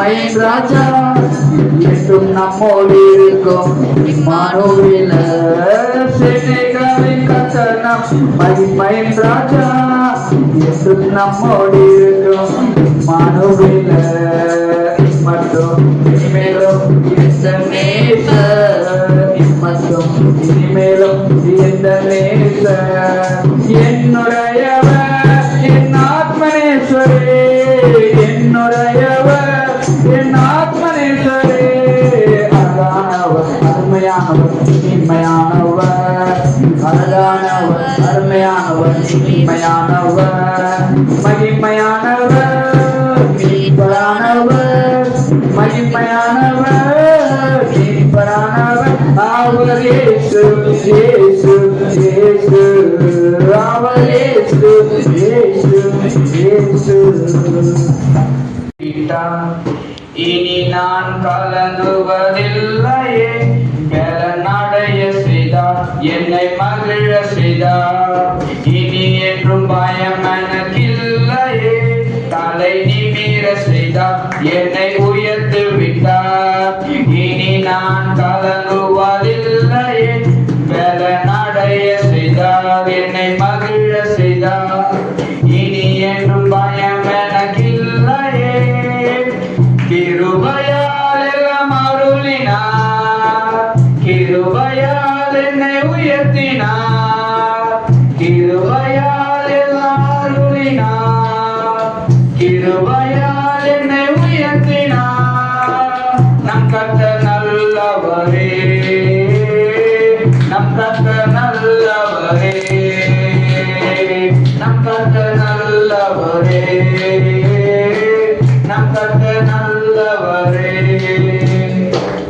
மயன் ராஜா என்றும் நம்மோடு இருக்கும் இம்மானோரில் சேனைகளின் கத்தனம் மகிமையின் ராஜா என்றும் நம்மோடு இருக்கும் இம்மானோரில் மட்டும் இனிமேலும் இந்த நேச மட்டும் இனிமேலும் இந்த நேச உண்மையானவர் மீட்பரானவர் அவர் இயேசு இயேசு இயேசு அவர் இயேசு இயேசு இனி நான் கலந்துவதில்லையே கலநடைய செய்தார் என்னை மகிழ செய்தார். நல்லவரே. நம் கத்த நல்லவரே.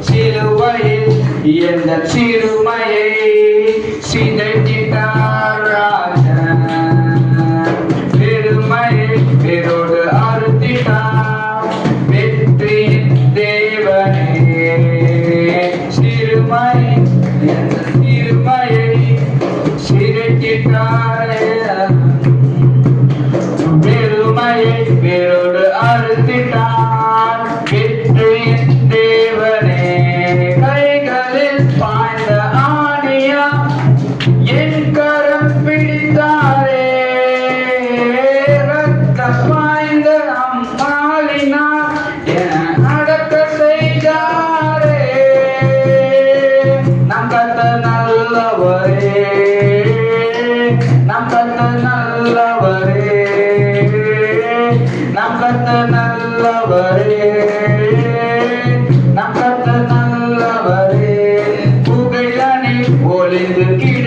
சிலுவையில் எந்த சிறுமையை சிதைத்திட்டார் ராஜன் பெருமையை பெரோடு அறுத்திட்டார் வெற்றியின் தேவனே. சிறுமை ஒளிந்து கீழ்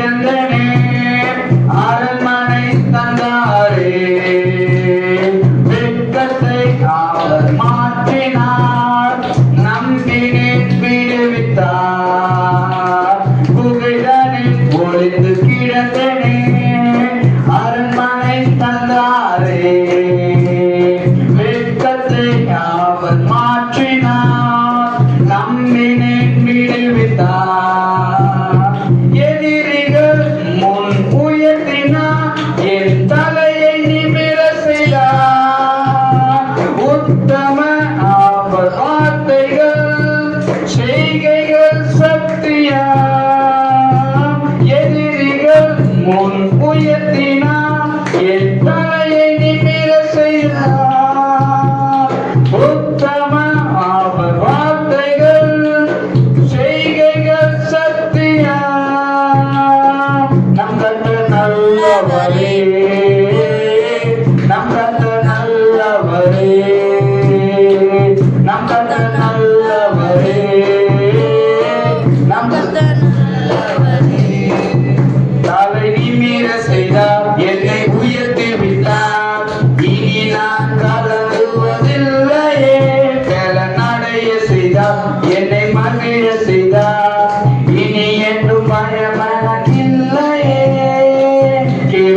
முன் உயர்த்தினார் என் தலையை நிமிர செய்தார். உத்தம அவர் வார்த்தைகள் செய்கைகள் சக்தியா நம் கத்த நல்லவரே நம் கத்த நல்லவரே. நம் கத்த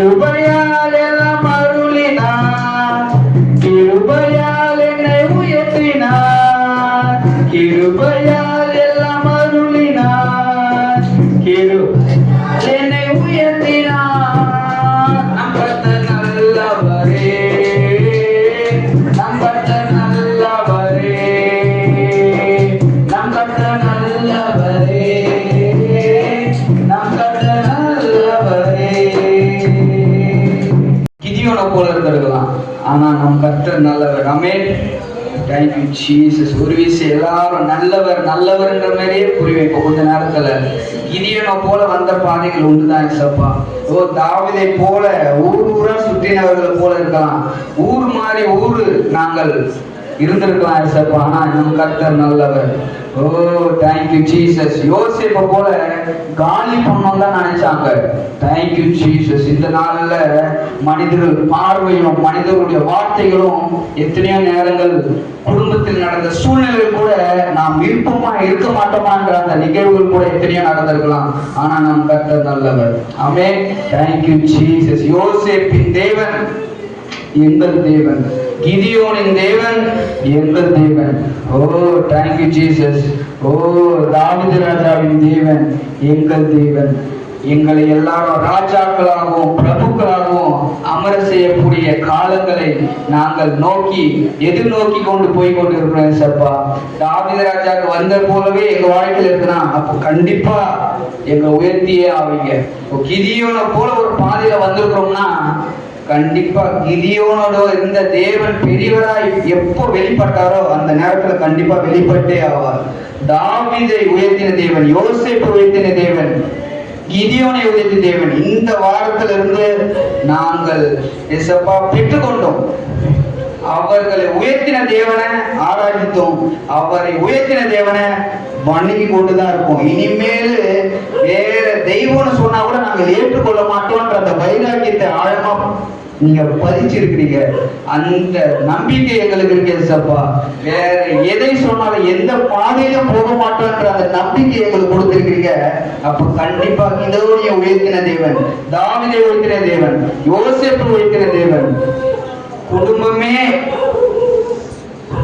கிருபையால் எல்லாம் அமேன் தேங்க்யூ ஜீசஸ் ஒரு விஷயம் எல்லாரும் நல்லவர் நல்லவர்ன்ற மாதிரியே புரியும் இப்போ கொஞ்ச நேரத்துல. கிதியோனை போல வந்த பாதைகள் உண்டுதான் சப்பா ஓ தாவிதை போல ஊர் ஊரா சுற்றினவர்கள் போல இருக்கலாம். ஊர் மாதிரி ஊரு நாங்கள். இருந்திருக்கலாம் ஏசப்பா ஆனா இன்னும் கர்த்தர் நல்லவர். ஓ தேங்க்யூ ஜீசஸ் யோசிப்ப போல காலி பண்ணோம் தான் நினைச்சாங்க. தேங்க்யூ ஜீசஸ் இந்த நாள்ல மனிதர்கள் பார்வையும் மனிதர்களுடைய வார்த்தைகளும் எத்தனையோ நேரங்கள் குடும்பத்தில் நடந்த சூழ்நிலைகள் கூட நாம் விருப்பமா இருக்க மாட்டோமான்ற அந்த நிகழ்வுகள் கூட எத்தனையோ நடந்திருக்கலாம். ஆனா நம் கர்த்தர் நல்லவர். ஆமே தேங்க்யூ ஜீசஸ் யோசேப்பின் தேவன் எங்கள் தேவன். கிதியோனின் தேவன் எங்கள் தேவன். ஓ தேங்க்யூ ஜீசஸ் ஓ தாவித ராஜாவின் தேவன் எங்கள் தேவன். எங்களை எல்லாரும் ராஜாக்களாகவும் பிரபுக்களாகவும் அமர செய்யக்கூடிய காலங்களை நாங்கள் நோக்கி எதிர்நோக்கி கொண்டு போய் கொண்டு இருக்கிறோம் சப்பா. தாவித ராஜாக்கு வந்த போலவே எங்க வாழ்க்கையில் இருக்குன்னா அப்போ கண்டிப்பா எங்க உயர்த்தியே ஆவீங்க. கிதியோனை போல ஒரு பாதையில வந்திருக்கிறோம்னா கண்டிப்பா கிதியோனோட இருந்த தேவன் பெரியவராய் எப்போ வெளிப்பட்டாரோ அந்த நேரத்துல கண்டிப்பா வெளிப்பட்டே ஆவார். தாவீதை உயர்த்தின தேவன் யோசிப்பு உயர்த்தின தேவன் கிதியோனை உயர்த்தின தேவன். இந்த வாரத்துல இருந்து நாங்கள் எசப்பா பெற்றுக்கொண்டோம். அவர்களை உயர்த்தின தேவனை ஆராதித்தோம். அவரை உயர்த்தின தேவனை வணங்கி கொண்டுதான் இருப்போம் இனிமேல் வேற தெய்வம்னு சொன்னா கூட நாங்கள் ஏற்றுக்கொள்ள மாட்டோம்ன்ற அந்த வைராக்கியத்தை ஆழமா நீங்க பதிச்சிருக்கிறீங்க. அந்த நம்பிக்கை எங்களுக்கு இருக்கு சப்பா வேற எதை சொன்னாலும் எந்த பாதையிலும் போக மாட்டோம்ன்ற அந்த நம்பிக்கை எங்களுக்கு கொடுத்திருக்கிறீங்க. அப்ப கண்டிப்பா இதோடைய உயர்த்தின தேவன் தாவிதை உயர்த்தின தேவன் யோசிப்பு உயர்த்தின தேவன். குடும்பமே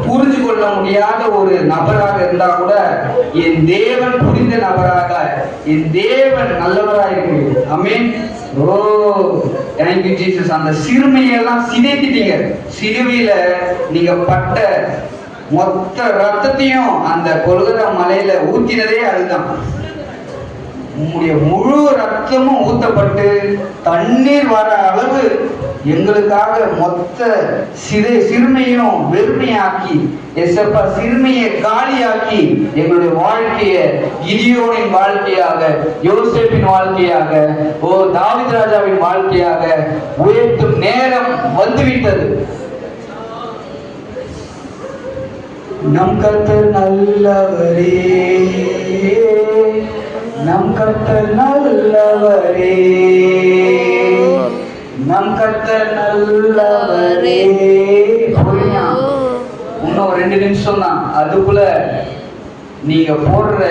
புரிஞ்சு கொள்ள முடியாத ஒரு நபராக இருந்தா கூட என் தேவன் புரிந்த நபராக என் தேவன் நல்லவராக இருக்கு அமீன் ஓ தேங்க்யூ ஜீசஸ் அந்த சிறுமையெல்லாம் சிதைத்திட்டீங்க. சிலுவையில நீங்க பட்ட மொத்த ரத்தத்தையும் அந்த கொல்கத்தா மலையில ஊத்தினதே அதுதான். உங்களுடைய முழு ரத்தமும் ஊத்தப்பட்டு தண்ணீர் வர அளவு எங்களுக்காக மொத்த சிறை சிறுமையும் வெறுமையாக்கி எசப்பா சிறுமையை காலியாக்கி எங்களுடைய வாழ்க்கையை கிதியோனின் வாழ்க்கையாக யோசேப்பின் வாழ்க்கையாக ஓ தாவித் ராஜாவின் வாழ்க்கையாக உயர்த்தும் நேரம் வந்துவிட்டது. நம் கர்த்தர் நல்லவரே. நம் கர்த்தர் நல்லவரே. நம் கர்த்தர் நல்லவரே. இன்னும் ரெண்டு நிமிஷம் தான். அதுக்குள்ள நீங்க போடுற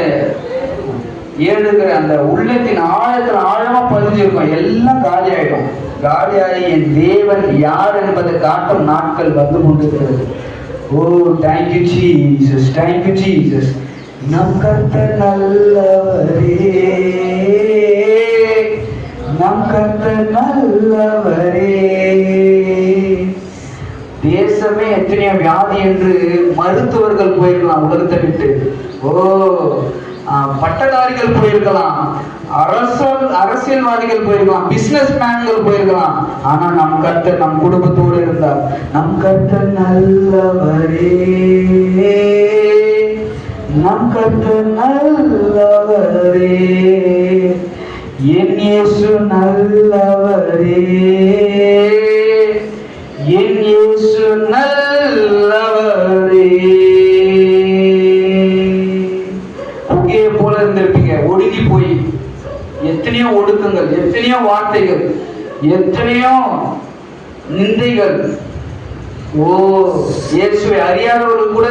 ஏழுகிற அந்த உள்ளத்தின் ஆழத்துல ஆழமா பதிஞ்சிருக்கும் எல்லாம் காலி ஆயிடும். காலியாகி என் தேவன் யார் என்பதை காட்டும் நாட்கள் வந்து கொண்டிருக்கிறது. ஓ thank you Jesus thank you Jesus நம் கர்த்தர் நல்லவரே. கத்த நல்லவரே. தேசமே எத்தனையோ வியாதி என்று மருத்துவர்கள் போயிருக்கலாம் உலகத்தை விட்டு. ஓ பட்டதாரிகள் போயிருக்கலாம் அரசல் அரசியல்வாதிகள் போயிருக்கலாம் பிசினஸ் மேன்கள் போயிருக்கலாம். ஆனா நம் கர்த்தர் நம் குடும்பத்தோடு இருந்தார். நம் கர்த்தர் நல்லவரே. நம் கர்த்தர் இயேசு நல்லவரே. என் இயேசு நல்லவரே. புகையை போல இருந்திருப்பீங்க. ஒடுங்கி போய். எத்தனையோ ஒடுக்கங்கள் எத்தனையோ வார்த்தைகள் எத்தனையோ நிந்தைகள். ஓ இயேசுவை அறியாதவர்கள் கூட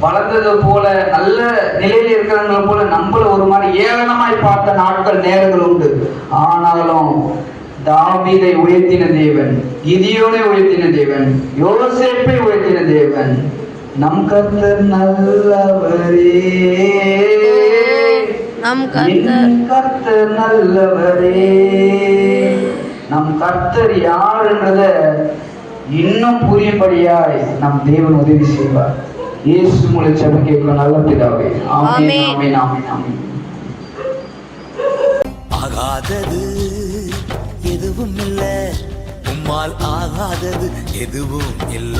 வளர்ந்தது போல நல்ல நிலையில இருக்கிறவங்கள போல நம்மள ஒரு மாதிரி ஏளனமாய் பார்த்த நாட்கள் நேரங்கள் உண்டு. ஆனாலும் தாவீதை உயர்த்தின தேவன் கிதியோனை உயர்த்தின தேவன் யோசேப்பை உயர்த்தின தேவன் நம் கர்த்தர் நல்லவரே. நம் கர்த்தர் நல்லவரே. நம் கர்த்தர் யார் என்றத இன்னும் புரியும்படியாய் நம் தேவன் உதவி செய்வார். இயேசு மூலம் செபம் கேட்கும் நல்ல பிதாவே. ஆமென் ஆமென். ஆமென் ஆமென் ஆமென். ஆகாதது எதுவும் இல்ல. உம்மால் ஆகாதது எதுவும் இல்ல.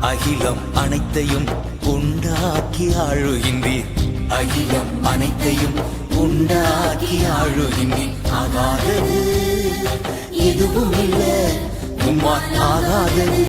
அகிலம் அனைத்தையும் உண்டாக்கி ஆழுகின்றீர் அகிலம் அனைத்தையும் உண்டாக்கி ஆழுகின்றீர் ஆகாதது எதுவும் இல்ல. உம்மால் ஆகாதது